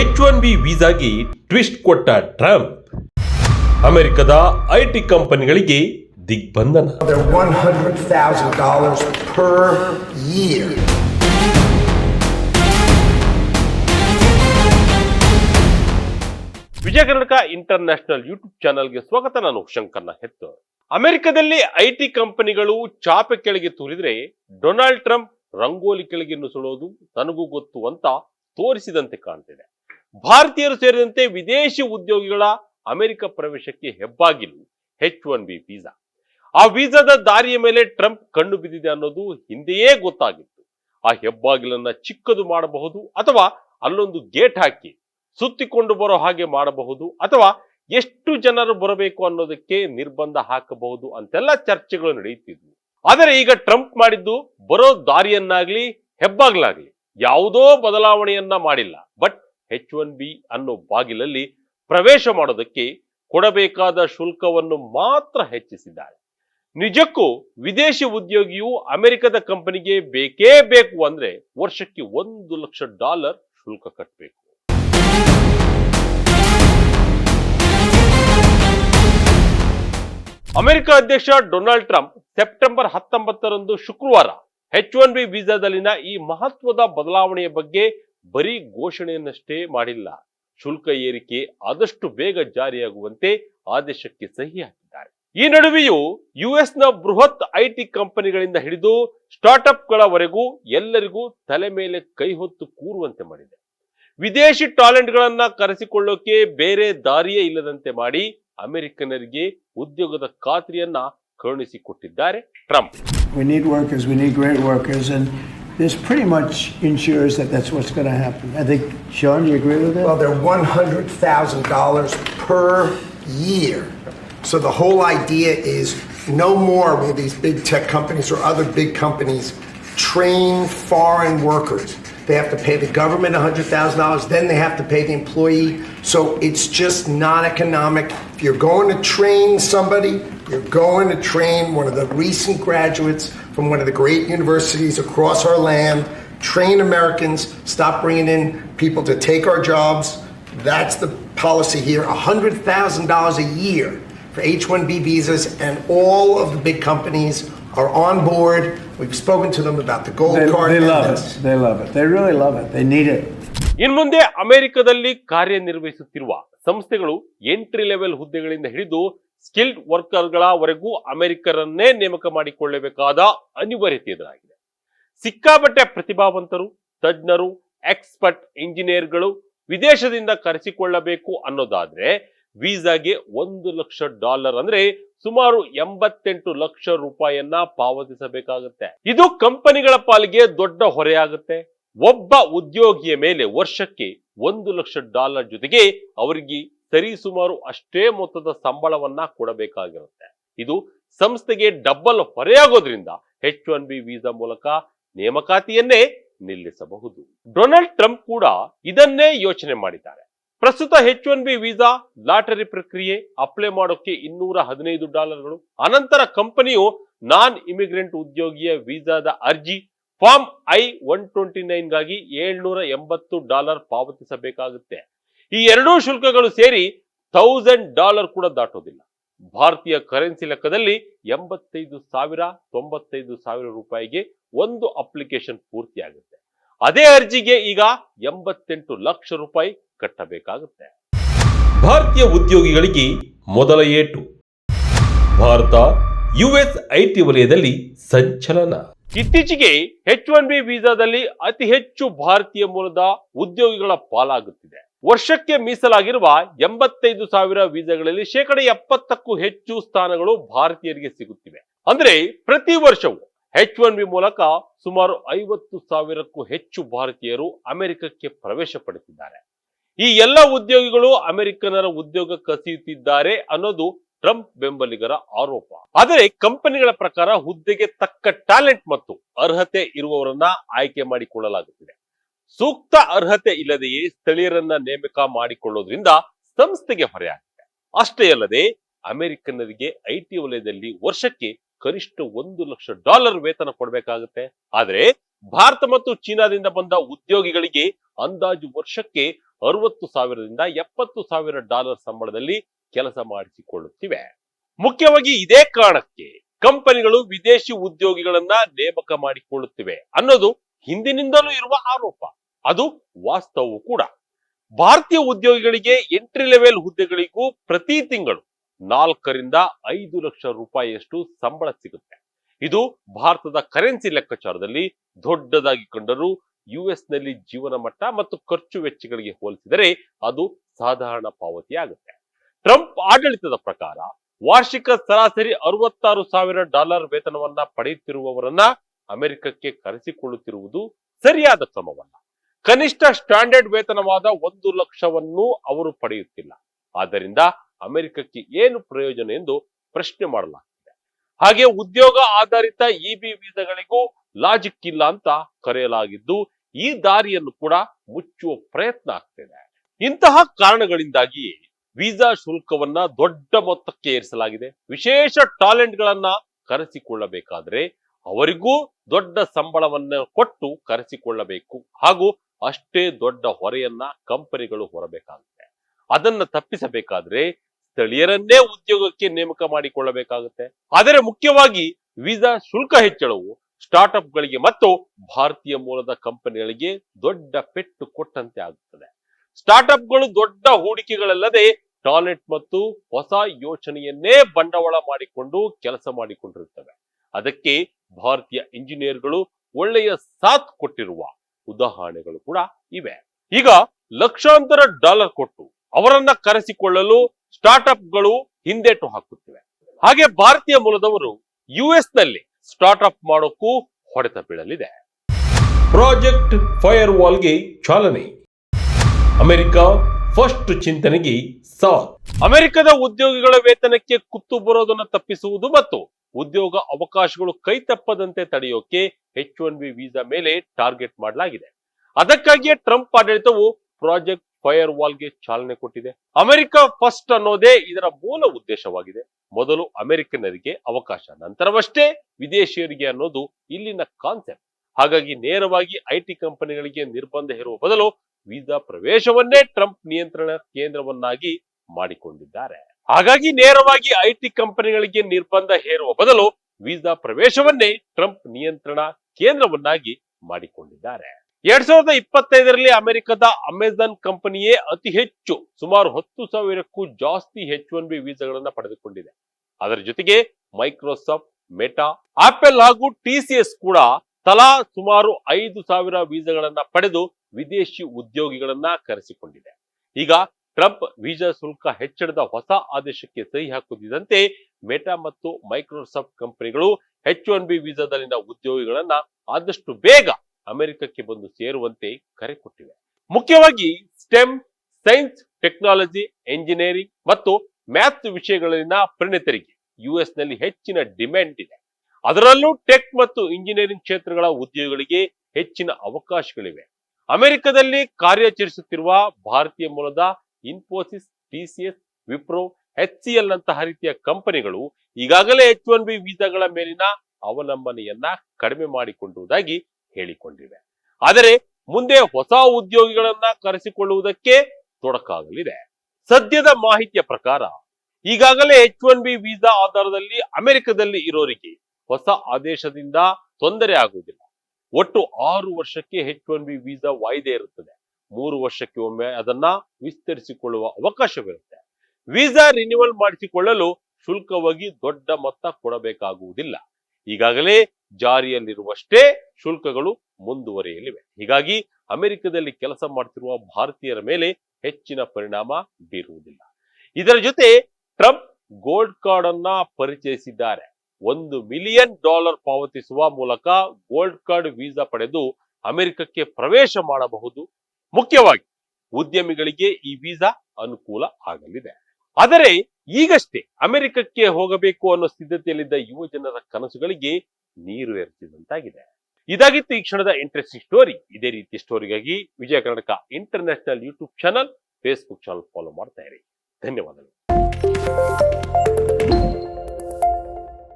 H one B ವೀಸಾಗೆ twist ಕೊಟ್ಟ Trump. ಅಮೆರಿಕದ ಐಟಿ ಕಂಪನಿಗಳಿಗೆ ದಿಗ್ಬಂಧನ. They're $100,000 per year. Vijaya Karnataka international YouTube ಚಾನಲ್ಗೆ ಸ್ವಾಗತ. ನಾನು ಶಂಕರ್ನ ಹೆತ್ತು ಅಮೆರಿಕದಲ್ಲಿ ಐಟಿ ಕಂಪನಿಗಳು ಚಾಪೆ ಕೆಳಗೆ ತೂರಿದ್ರೆ ಡೊನಾಲ್ಡ್ ಟ್ರಂಪ್ ರಂಗೋಲಿ ಕೆಳಗೆ ನುಸುಳೋದು ತನಗೂ ಗೊತ್ತು ಅಂತ ತೋರಿಸಿದಂತೆ ಕಾಣ್ತಿದೆ. ಭಾರತೀಯರು ಸೇರಿದಂತೆ ವಿದೇಶಿ ಉದ್ಯೋಗಿಗಳ ಅಮೆರಿಕ ಪ್ರವೇಶಕ್ಕೆ ಹೆಬ್ಬಾಗಿಲು ಹೆಚ್ ಒನ್ ಬಿ ವೀಸಾ ಆ ವೀಸಾದ ದಾರಿಯ ಮೇಲೆ ಟ್ರಂಪ್ ಕಣ್ಣು ಬಿದ್ದಿದೆ ಅನ್ನೋದು ಹಿಂದೆಯೇ ಗೊತ್ತಾಗಿತ್ತು. ಆ ಹೆಬ್ಬಾಗಿಲನ್ನ ಚಿಕ್ಕದು ಮಾಡಬಹುದು ಅಥವಾ ಅಲ್ಲೊಂದು ಗೇಟ್ ಹಾಕಿ ಸುತ್ತಿಕೊಂಡು ಬರೋ ಹಾಗೆ ಮಾಡಬಹುದು ಅಥವಾ ಎಷ್ಟು ಜನರು ಬರಬೇಕು ಅನ್ನೋದಕ್ಕೆ ನಿರ್ಬಂಧ ಹಾಕಬಹುದು ಅಂತೆಲ್ಲ ಚರ್ಚೆಗಳು ನಡೆಯುತ್ತಿದ್ವು. ಆದರೆ ಈಗ ಟ್ರಂಪ್ ಮಾಡಿದ್ದು ಬರೋ ದಾರಿಯನ್ನಾಗ್ಲಿ, ಹೆಬ್ಬಾಗ್ಲಾಗ್ಲಿ ಯಾವುದೋ ಬದಲಾವಣೆಯನ್ನ ಮಾಡಿಲ್ಲ. ಬಟ್ ಎಚ್ ಒನ್ ಬಿ ಅನ್ನೋ ಬಾಗಿಲಲ್ಲಿ ಪ್ರವೇಶ ಮಾಡೋದಕ್ಕೆ ಕೊಡಬೇಕಾದ ಶುಲ್ಕವನ್ನು ಮಾತ್ರ ಹೆಚ್ಚಿಸಿದ್ದಾರೆ. ನಿಜಕ್ಕೂ ವಿದೇಶಿ ಉದ್ಯೋಗಿಯು ಅಮೆರಿಕದ ಕಂಪನಿಗೆ ಬೇಕೇ ಬೇಕು ಅಂದ್ರೆ ವರ್ಷಕ್ಕೆ ಒಂದು ಲಕ್ಷ ಡಾಲರ್ ಶುಲ್ಕ ಕಟ್ಟಬೇಕು ಅಮೆರಿಕ ಅಧ್ಯಕ್ಷ ಡೊನಾಲ್ಡ್ ಟ್ರಂಪ್ ಸೆಪ್ಟೆಂಬರ್ ಹತ್ತೊಂಬತ್ತರಂದು ಶುಕ್ರವಾರ ಎಚ್ ಒನ್ ಬಿ ವೀಸಾದಲ್ಲಿನ ಈ ಮಹತ್ವದ ಬದಲಾವಣೆಯ ಬಗ್ಗೆ ಬರೀ ಘೋಷಣೆಯನ್ನಷ್ಟೇ ಮಾಡಿಲ್ಲ. ಶುಲ್ಕ ಏರಿಕೆ ಆದಷ್ಟು ಬೇಗ ಜಾರಿಯಾಗುವಂತೆ ಆದೇಶಕ್ಕೆ ಸಹಿ ಹಾಕಿದ್ದಾರೆ. ಈ ನಡುವೆಯೂ ಯುಎಸ್ನ ಬೃಹತ್ ಐಟಿ ಕಂಪನಿಗಳಿಂದ ಹಿಡಿದು ಸ್ಟಾರ್ಟ್ಅಪ್ಗಳವರೆಗೂ ಎಲ್ಲರಿಗೂ ತಲೆ ಮೇಲೆ ಕೈ ಹೊತ್ತು ಕೂರುವಂತೆ ಮಾಡಿದೆ. ವಿದೇಶಿ ಟ್ಯಾಲೆಂಟ್ಗಳನ್ನ ಕರೆಸಿಕೊಳ್ಳೋಕೆ ಬೇರೆ ದಾರಿಯೇ ಇಲ್ಲದಂತೆ ಮಾಡಿ ಅಮೆರಿಕನರಿಗೆ ಉದ್ಯೋಗದ ಖಾತ್ರಿಯನ್ನ ಕರುಣಿಸಿಕೊಟ್ಟಿದ್ದಾರೆ Trump. This pretty much ensures that that's what's going to happen. I think, Sean, do you agree with that? Well, they're $100,000 per year. So the whole idea is no more will these big tech companies or other big companies train foreign workers. They have to pay the government $100,000, then they have to pay the employee. So it's just not economic. If you're going to train somebody, you're going to train one of the recent graduates from one of the great universities across our land. Train Americans, stop bringing in people to take our jobs. That's the policy here $100,000 a year for H 1B visas, and all of the big companies are on board. We've spoken to them about the gold They, card. they and love this. it. They love it. They really love it. They need it. ಇನ್ ಮುಂದೆ ಅಮೆರಿಕದಲ್ಲಿ ಕಾರ್ಯನಿರ್ವಹಿಸುತ್ತಿರುವ ಸಂಸ್ಥೆಗಳು entry level ಹುದ್ದೆಗಳಿಂದ ಹಿಡಿದು skilled ವರ್ಕರ್ಗಳವರೆಗೂ ಅಮೆರಿಕರನ್ನೇ ನೇಮಕ ಮಾಡಿಕೊಳ್ಳಬೇಕಾದ ಅನಿವಾರ್ಯತೆ ಎದುರಾಗಿದೆ. ಸಿಕ್ಕಾಪಟ್ಟೆ ಪ್ರತಿಭಾವಂತರು, ತಜ್ಞರು, ಎಕ್ಸ್ಪರ್ಟ್ ಇಂಜಿನಿಯರ್ಗಳು ವಿದೇಶದಿಂದ ಕರೆಸಿಕೊಳ್ಳಬೇಕು ಅನ್ನೋದಾದ್ರೆ ವೀಸಾಗೆ ಒಂದು ಲಕ್ಷ ಡಾಲರ್ ಅಂದ್ರೆ ಸುಮಾರು ಎಂಬತ್ತೆಂಟು ಲಕ್ಷ ರೂಪಾಯಿಯನ್ನ ಪಾವತಿಸಬೇಕಾಗುತ್ತೆ. ಇದು ಕಂಪನಿಗಳ ಪಾಲಿಗೆ ದೊಡ್ಡ ಹೊರೆಯಾಗುತ್ತೆ. ಒಬ್ಬ ಉದ್ಯೋಗಿಯ ಮೇಲೆ ವರ್ಷಕ್ಕೆ ಒಂದು ಲಕ್ಷ ಡಾಲರ್ ಜೊತೆಗೆ ಅವರಿಗೆ ಸರಿಸುಮಾರು ಅಷ್ಟೇ ಮೊತ್ತದ ಸಂಬಳವನ್ನ ಕೊಡಬೇಕಾಗಿರುತ್ತೆ. ಇದು ಸಂಸ್ಥೆಗೆ ಡಬ್ಬಲ್ ಹೊರೆಯಾಗೋದ್ರಿಂದ ಎಚ್ ಒನ್ ಬಿ ವೀಸಾ ಮೂಲಕ ನೇಮಕಾತಿಯನ್ನೇ ನಿಲ್ಲಿಸಬಹುದು. ಡೊನಾಲ್ಡ್ ಟ್ರಂಪ್ ಕೂಡ ಇದನ್ನೇ ಯೋಚನೆ ಮಾಡಿದ್ದಾರೆ. ಪ್ರಸ್ತುತ H one B visa lottery ಪ್ರಕ್ರಿಯೆ ಅಪ್ಲೈ ಮಾಡೋಕೆ ಇನ್ನೂರ ಹದಿನೈದು ಡಾಲರ್ಗಳು, ಅನಂತರ ಕಂಪನಿಯು ನಾನ್ ಇಮಿಗ್ರೆಂಟ್ ಉದ್ಯೋಗಿಯ ವೀಸಾದ ಅರ್ಜಿ ಫಾರ್ಮ್ ಐ ಒನ್ ಟ್ವೆಂಟಿ ನೈನ್ಗಾಗಿ ಏಳ್ನೂರ ಎಂಬತ್ತು ಡಾಲರ್ ಪಾವತಿಸಬೇಕಾಗುತ್ತೆ. ಈ ಎರಡೂ ಶುಲ್ಕಗಳು ಸೇರಿ ಥೌಸಂಡ್ ಡಾಲರ್ ಕೂಡ ದಾಟೋದಿಲ್ಲ. ಭಾರತೀಯ ಕರೆನ್ಸಿ ಲೆಕ್ಕದಲ್ಲಿ ಎಂಬತ್ತೈದು ಸಾವಿರ, ತೊಂಬತ್ತೈದು ಸಾವಿರ ರೂಪಾಯಿಗೆ ಒಂದು ಅಪ್ಲಿಕೇಶನ್ ಪೂರ್ತಿಯಾಗುತ್ತೆ ಅದೇ ಅರ್ಜಿಗೆ ಈಗ ಎಂಬತ್ತೆಂಟು ಲಕ್ಷ ರೂಪಾಯಿ ಕಟ್ಟಬೇಕಾಗುತ್ತೆ. ಭಾರತೀಯ ಉದ್ಯೋಗಿಗಳಿಗೆ ಮೊದಲ ಏಟು. ಭಾರತ ಯುಎಸ್ ಐಟಿ ವಲಯದಲ್ಲಿ ಸಂಚಲನ. ಇತ್ತೀಚೆಗೆ ಎಚ್ ಒನ್ ಬಿ ವೀಸಾದಲ್ಲಿ ಅತಿ ಹೆಚ್ಚು ಭಾರತೀಯ ಮೂಲದ ಉದ್ಯೋಗಿಗಳ ಪಾಲಾಗುತ್ತಿದೆ. ವರ್ಷಕ್ಕೆ ಮೀಸಲಾಗಿರುವ ಎಂಬತ್ತೈದು ಸಾವಿರ ವೀಸಾಗಳಲ್ಲಿ ಶೇಕಡ ಎಪ್ಪತ್ತಕ್ಕೂ ಹೆಚ್ಚು ಸ್ಥಾನಗಳು ಭಾರತೀಯರಿಗೆ ಸಿಗುತ್ತಿವೆ. ಅಂದ್ರೆ ಪ್ರತಿ ವರ್ಷವೂ ಎಚ್ ಒನ್ ಬಿ ಮೂಲಕ ಸುಮಾರು ಐವತ್ತು ಸಾವಿರಕ್ಕೂ ಹೆಚ್ಚು ಭಾರತೀಯರು ಅಮೆರಿಕಕ್ಕೆ ಪ್ರವೇಶ ಪಡೆದಿದ್ದಾರೆ. ಈ ಎಲ್ಲ ಉದ್ಯೋಗಿಗಳು ಅಮೆರಿಕನರ ಉದ್ಯೋಗ ಕಸಿಯುತ್ತಿದ್ದಾರೆ ಅನ್ನೋದು ಟ್ರಂಪ್ ಬೆಂಬಲಿಗರ ಆರೋಪ. ಆದರೆ ಕಂಪನಿಗಳ ಪ್ರಕಾರ ಹುದ್ದೆಗೆ ತಕ್ಕ ಟ್ಯಾಲೆಂಟ್ ಮತ್ತು ಅರ್ಹತೆ ಇರುವವರನ್ನ ಆಯ್ಕೆ ಮಾಡಿಕೊಳ್ಳಲಾಗುತ್ತಿದೆ. ಸೂಕ್ತ ಅರ್ಹತೆ ಇಲ್ಲದೆಯೇ ಸ್ಥಳೀಯರನ್ನ ನೇಮಕ ಮಾಡಿಕೊಳ್ಳೋದ್ರಿಂದ ಸಂಸ್ಥೆಗೆ ಹೊರೆಯಾಗಿದೆ ಅಷ್ಟೇ ಅಲ್ಲದೆ ಅಮೆರಿಕನ್ನರಿಗೆ ಐಟಿ ವಲಯದಲ್ಲಿ ವರ್ಷಕ್ಕೆ ಕನಿಷ್ಠ ಒಂದು ಲಕ್ಷ ಡಾಲರ್ ವೇತನ ಕೊಡಬೇಕಾಗುತ್ತೆ. ಆದರೆ ಭಾರತ ಮತ್ತು ಚೀನಾದಿಂದ ಬಂದ ಉದ್ಯೋಗಿಗಳಿಗೆ ಅಂದಾಜು ವರ್ಷಕ್ಕೆ ಅರವತ್ತು ಸಾವಿರದಿಂದ ಎಪ್ಪತ್ತು ಸಾವಿರ ಡಾಲರ್ ಸಂಬಳದಲ್ಲಿ ಕೆಲಸ ಮಾಡಿಸಿಕೊಳ್ಳುತ್ತಿವೆ. ಮುಖ್ಯವಾಗಿ ಇದೇ ಕಾರಣಕ್ಕೆ ಕಂಪನಿಗಳು ವಿದೇಶಿ ಉದ್ಯೋಗಿಗಳನ್ನ ನೇಮಕ ಮಾಡಿಕೊಳ್ಳುತ್ತಿವೆ ಅನ್ನೋದು ಹಿಂದಿನಿಂದಲೂ ಇರುವ ಆರೋಪ. ಅದು ವಾಸ್ತವವು ಕೂಡ. ಭಾರತೀಯ ಉದ್ಯೋಗಿಗಳಿಗೆ ಎಂಟ್ರಿ ಲೆವೆಲ್ ಹುದ್ದೆಗಳಿಗೂ ಪ್ರತಿ ತಿಂಗಳು ನಾಲ್ಕರಿಂದ ಐದು ಲಕ್ಷ ರೂಪಾಯಿಯಷ್ಟು ಸಂಬಳ ಸಿಗುತ್ತೆ. ಇದು ಭಾರತದ ಕರೆನ್ಸಿ ಲೆಕ್ಕಾಚಾರದಲ್ಲಿ ದೊಡ್ಡದಾಗಿ ಕಂಡರೂ ಯುಎಸ್ನಲ್ಲಿ ಜೀವನ ಮಟ್ಟ ಮತ್ತು ಖರ್ಚು ವೆಚ್ಚಗಳಿಗೆ ಹೋಲಿಸಿದರೆ ಅದು ಸಾಧಾರಣ ಪಾವತಿಯಾಗುತ್ತೆ ಟ್ರಂಪ್ ಆಡಳಿತದ ಪ್ರಕಾರ ವಾರ್ಷಿಕ ಸರಾಸರಿ ಅರವತ್ತಾರು ಸಾವಿರ ಡಾಲರ್ ವೇತನವನ್ನ ಪಡೆಯುತ್ತಿರುವವರನ್ನ ಅಮೆರಿಕಕ್ಕೆ ಕರೆಸಿಕೊಳ್ಳುತ್ತಿರುವುದು ಸರಿಯಾದ ಕ್ರಮವಲ್ಲ. ಕನಿಷ್ಠ ಸ್ಟ್ಯಾಂಡರ್ಡ್ ವೇತನವಾದ ಒಂದು ಲಕ್ಷವನ್ನು ಅವರು ಪಡೆಯುತ್ತಿಲ್ಲ. ಆದ್ದರಿಂದ ಅಮೆರಿಕಕ್ಕೆ ಏನು ಪ್ರಯೋಜನ ಎಂದು ಪ್ರಶ್ನೆ ಮಾಡಲಾಗ್ತಿದೆ. ಹಾಗೆ ಉದ್ಯೋಗ ಆಧಾರಿತ ಇಬಿ ವೀಸಾಗಳಿಗೂ ಲಾಜಿಕ್ ಇಲ್ಲ ಅಂತ ಕರೆಯಲಾಗಿದ್ದು, ಈ ದಾರಿಯನ್ನು ಕೂಡ ಮುಚ್ಚುವ ಪ್ರಯತ್ನ ಆಗ್ತಿದೆ. ಇಂತಹ ಕಾರಣಗಳಿಂದಾಗಿ ವೀಸಾ ಶುಲ್ಕವನ್ನ ದೊಡ್ಡ ಮೊತ್ತಕ್ಕೆ ಏರಿಸಲಾಗಿದೆ. ವಿಶೇಷ ಟ್ಯಾಲೆಂಟ್ ಗಳನ್ನ ಕರೆಸಿಕೊಳ್ಳಬೇಕಾದ್ರೆ ಅವರಿಗೂ ದೊಡ್ಡ ಸಂಬಳವನ್ನ ಕೊಟ್ಟು ಕರೆಸಿಕೊಳ್ಳಬೇಕು. ಹಾಗೂ ಅಷ್ಟೇ ದೊಡ್ಡ ಹೊರೆಯನ್ನ ಕಂಪನಿಗಳು ಹೊರಬೇಕಾಗುತ್ತೆ. ಅದನ್ನ ತಪ್ಪಿಸಬೇಕಾದ್ರೆ ಸ್ಥಳೀಯರನ್ನೇ ಉದ್ಯೋಗಕ್ಕೆ ನೇಮಕ ಮಾಡಿಕೊಳ್ಳಬೇಕಾಗುತ್ತೆ. ಆದರೆ ಮುಖ್ಯವಾಗಿ ವೀಸಾ ಶುಲ್ಕ ಹೆಚ್ಚಳವು ಸ್ಟಾರ್ಟ್ಅಪ್ ಗಳಿಗೆ ಮತ್ತು ಭಾರತೀಯ ಮೂಲದ ಕಂಪನಿಗಳಿಗೆ ದೊಡ್ಡ ಪೆಟ್ಟು ಕೊಟ್ಟಂತೆ ಆಗುತ್ತದೆ. ಸ್ಟಾರ್ಟ್ಅಪ್ಗಳು ದೊಡ್ಡ ಹೂಡಿಕೆಗಳಲ್ಲದೆ ಟಾಯ್ಲೆಟ್ ಮತ್ತು ಹೊಸ ಯೋಚನೆಯನ್ನೇ ಬಂಡವಾಳ ಮಾಡಿಕೊಂಡು ಕೆಲಸ ಮಾಡಿಕೊಂಡಿರುತ್ತವೆ. ಅದಕ್ಕೆ ಭಾರತೀಯ ಇಂಜಿನಿಯರ್ಗಳು ಒಳ್ಳೆಯ ಸಾಥ್ ಕೊಟ್ಟಿರುವ ಉದಾಹರಣೆಗಳು ಕೂಡ ಇವೆ. ಈಗ ಲಕ್ಷಾಂತರ ಡಾಲರ್ ಕೊಟ್ಟು ಅವರನ್ನ ಕರೆಸಿಕೊಳ್ಳಲು ಸ್ಟಾರ್ಟ್ಅಪ್ಗಳು ಹಿಂದೇಟು ಹಾಕುತ್ತಿವೆ. ಹಾಗೆ ಭಾರತೀಯ ಮೂಲದವರು ಯುಎಸ್ನಲ್ಲಿ ಸ್ಟಾರ್ಟ್ಅಪ್ ಮಾಡೋಕ್ಕೂ ಹೊಡೆತ ಬೀಳಲಿದೆ. ಪ್ರಾಜೆಕ್ಟ್ ಫೈರ್ ವಾಲ್ಗೆ ಚಾಲನೆ. ಅಮೆರಿಕ ಫಸ್ಟ್ ಚಿಂತನೆಗೆ ಸಾಥ್. ಅಮೆರಿಕದ ಉದ್ಯೋಗಿಗಳ ವೇತನಕ್ಕೆ ಕುತ್ತು ಬರೋದನ್ನು ತಪ್ಪಿಸುವುದು ಮತ್ತು ಉದ್ಯೋಗ ಅವಕಾಶಗಳು ಕೈತಪ್ಪದಂತೆ ತಡೆಯೋಕೆ ಹೆಚ್ ಒನ್ ಬಿ ವೀಸಾ ಮೇಲೆ ಟಾರ್ಗೆಟ್ ಮಾಡಲಾಗಿದೆ. ಅದಕ್ಕಾಗಿಯೇ ಟ್ರಂಪ್ ಆಡಳಿತವು ಪ್ರಾಜೆಕ್ಟ್ ಫೈರ್ ವಾಲ್ಗೆ ಚಾಲನೆ ಕೊಟ್ಟಿದೆ. ಅಮೆರಿಕ ಫಸ್ಟ್ ಅನ್ನೋದೇ ಇದರ ಮೂಲ ಉದ್ದೇಶವಾಗಿದೆ. ಮೊದಲು ಅಮೆರಿಕನ್ನರಿಗೆ ಅವಕಾಶ, ನಂತರವಷ್ಟೇ ವಿದೇಶಿಯರಿಗೆ ಅನ್ನೋದು ಇಲ್ಲಿನ ಕಾನ್ಸೆಪ್ಟ್ ಹಾಗಾಗಿ ನೇರವಾಗಿ ಐಟಿ ಕಂಪನಿಗಳಿಗೆ ನಿರ್ಬಂಧ ಹೇರುವ ಬದಲು ವೀಸಾ ಪ್ರವೇಶವನ್ನೇ ಟ್ರಂಪ್ ನಿಯಂತ್ರಣ ಕೇಂದ್ರವನ್ನಾಗಿ ಮಾಡಿಕೊಂಡಿದ್ದಾರೆ. ಹಾಗಾಗಿ ನೇರವಾಗಿ ಐಟಿ ಕಂಪನಿಗಳಿಗೆ ನಿರ್ಬಂಧ ಹೇರುವ ಬದಲು ವೀಸಾ ಪ್ರವೇಶವನ್ನೇ ಟ್ರಂಪ್ ನಿಯಂತ್ರಣ ಕೇಂದ್ರವನ್ನಾಗಿ ಮಾಡಿಕೊಂಡಿದ್ದಾರೆ. ಎರಡ್ ಸಾವಿರದ ಇಪ್ಪತ್ತೈದರಲ್ಲಿ ಅಮೆರಿಕದ ಅಮೆಜಾನ್ ಕಂಪನಿಯೇ ಅತಿ ಹೆಚ್ಚು, ಸುಮಾರು ಹತ್ತು ಸಾವಿರಕ್ಕೂ ಜಾಸ್ತಿ ಎಚ್ ಒನ್ ಬಿ ವೀಸಾಗಳನ್ನ ಪಡೆದುಕೊಂಡಿದೆ. ಅದರ ಜೊತೆಗೆ ಮೈಕ್ರೋಸಾಫ್ಟ್, ಮೆಟಾ, ಆಪಲ್ ಹಾಗೂ ಟಿಸಿಎಸ್ ಕೂಡ ತಲಾ ಸುಮಾರು ಐದು ಸಾವಿರ ವೀಸಾಗಳನ್ನ ಪಡೆದು ವಿದೇಶಿ ಉದ್ಯೋಗಿಗಳನ್ನ ಕರೆಸಿಕೊಂಡಿದೆ. ಈಗ ಟ್ರಂಪ್ ವೀಸಾ ಶುಲ್ಕ ಹೆಚ್ಚಳದ ಹೊಸ ಆದೇಶಕ್ಕೆ ಸಹಿ ಹಾಕುತ್ತಿದ್ದಂತೆ ಮೆಟಾ ಮತ್ತು ಮೈಕ್ರೋಸಾಫ್ಟ್ ಕಂಪನಿಗಳು ಎಚ್ ಒನ್ ಬಿ ವೀಸಾದಲ್ಲಿನ ಉದ್ಯೋಗಿಗಳನ್ನ ಆದಷ್ಟು ಬೇಗ ಅಮೆರಿಕಕ್ಕೆ ಬಂದು ಸೇರುವಂತೆ ಕರೆ ಕೊಟ್ಟಿವೆ. ಮುಖ್ಯವಾಗಿ ಸ್ಟೆಮ್, ಸೈನ್ಸ್, ಟೆಕ್ನಾಲಜಿ, ಎಂಜಿನಿಯರಿಂಗ್ ಮತ್ತು ಮ್ಯಾಥ್ಸ್ ವಿಷಯಗಳಲ್ಲಿನ ಪರಿಣಿತರಿಗೆ ಯುಎಸ್ನಲ್ಲಿ ಹೆಚ್ಚಿನ ಡಿಮ್ಯಾಂಡ್ ಇದೆ. ಅದರಲ್ಲೂ ಟೆಕ್ ಮತ್ತು ಇಂಜಿನಿಯರಿಂಗ್ ಕ್ಷೇತ್ರಗಳ ಉದ್ಯೋಗಿಗಳಿಗೆ ಹೆಚ್ಚಿನ ಅವಕಾಶಗಳಿವೆ. ಅಮೆರಿಕದಲ್ಲಿ ಕಾರ್ಯಾಚರಿಸುತ್ತಿರುವ ಭಾರತೀಯ ಮೂಲದ Infosys TCS Wipro, H C L ನಂತಹ ರೀತಿಯ ಕಂಪನಿಗಳು ಈಗಾಗಲೇ ಎಚ್ ಒನ್ ಬಿ ವೀಸಾಗಳ ಮೇಲಿನ ಅವಲಂಬನೆಯನ್ನ ಕಡಿಮೆ ಮಾಡಿಕೊಂಡಿರುವುದಾಗಿ ಹೇಳಿಕೊಂಡಿವೆ. ಆದರೆ ಮುಂದೆ ಹೊಸ ಉದ್ಯೋಗಿಗಳನ್ನ ಕರೆಸಿಕೊಳ್ಳುವುದಕ್ಕೆ ತೊಡಕಾಗಲಿದೆ. ಸದ್ಯದ ಮಾಹಿತಿಯ ಪ್ರಕಾರ ಈಗಾಗಲೇ ಎಚ್ ಒನ್ ಬಿ ವೀಸಾ ಆಧಾರದಲ್ಲಿ ಅಮೆರಿಕದಲ್ಲಿ ಇರೋರಿಗೆ ಹೊಸ ಆದೇಶದಿಂದ ತೊಂದರೆ ಆಗುವುದಿಲ್ಲ. ಒಟ್ಟು ಆರು ವರ್ಷಕ್ಕೆ ಎಚ್ ಒನ್ ಬಿ ವೀಸಾ ವಾಯ್ದೆ ಇರುತ್ತದೆ. ಮೂರು ವರ್ಷಕ್ಕೆ ಒಮ್ಮೆ ಅದನ್ನ ವಿಸ್ತರಿಸಿಕೊಳ್ಳುವ ಅವಕಾಶವಿರುತ್ತೆ. ವೀಸಾ ರಿನ್ಯೂವಲ್ ಮಾಡಿಸಿಕೊಳ್ಳಲು ಶುಲ್ಕವಾಗಿ ದೊಡ್ಡ ಮೊತ್ತ ಕೊಡಬೇಕಾಗುವುದಿಲ್ಲ. ಈಗಾಗಲೇ ಜಾರಿಯಲ್ಲಿರುವಷ್ಟೇ ಶುಲ್ಕಗಳು ಮುಂದುವರಿಯಲಿವೆ. ಹೀಗಾಗಿ ಅಮೆರಿಕದಲ್ಲಿ ಕೆಲಸ ಮಾಡ್ತಿರುವ ಭಾರತೀಯರ ಮೇಲೆ ಹೆಚ್ಚಿನ ಪರಿಣಾಮ ಬೀರುವುದಿಲ್ಲ. ಇದರ ಜೊತೆ ಟ್ರಂಪ್ ಗೋಲ್ಡ್ ಕಾರ್ಡ್ ಅನ್ನ ಪರಿಚಯಿಸಿದ್ದಾರೆ. ಒಂದು ಮಿಲಿಯನ್ ಡಾಲರ್ ಪಾವತಿಸುವ ಮೂಲಕ ಗೋಲ್ಡ್ ಕಾರ್ಡ್ ವೀಸಾ ಪಡೆದು ಅಮೆರಿಕಕ್ಕೆ ಪ್ರವೇಶ ಮಾಡಬಹುದು ಮುಖ್ಯವಾಗಿ ಉದ್ಯಮಿಗಳಿಗೆ ಈ ವೀಸಾ ಅನುಕೂಲ ಆಗಲಿದೆ. ಆದರೆ ಈಗಷ್ಟೇ ಅಮೆರಿಕಕ್ಕೆ ಹೋಗಬೇಕು ಅನ್ನೋ ಸಿದ್ಧತೆಯಲ್ಲಿದ್ದ ಯುವ ಜನರ ಕನಸುಗಳಿಗೆ ನೀರು ಎರಚಿದಂತಾಗಿದೆ. ಇದಾಗಿತ್ತು ಈ ಕ್ಷಣದ ಇಂಟ್ರೆಸ್ಟಿಂಗ್ ಸ್ಟೋರಿ ಇದೇ ರೀತಿ ಸ್ಟೋರಿಗಾಗಿ Vijaya Karnataka international YouTube channel Facebook channel follow ಮಾಡ್ತಾ ಇರಿ. ಧನ್ಯವಾದಗಳು.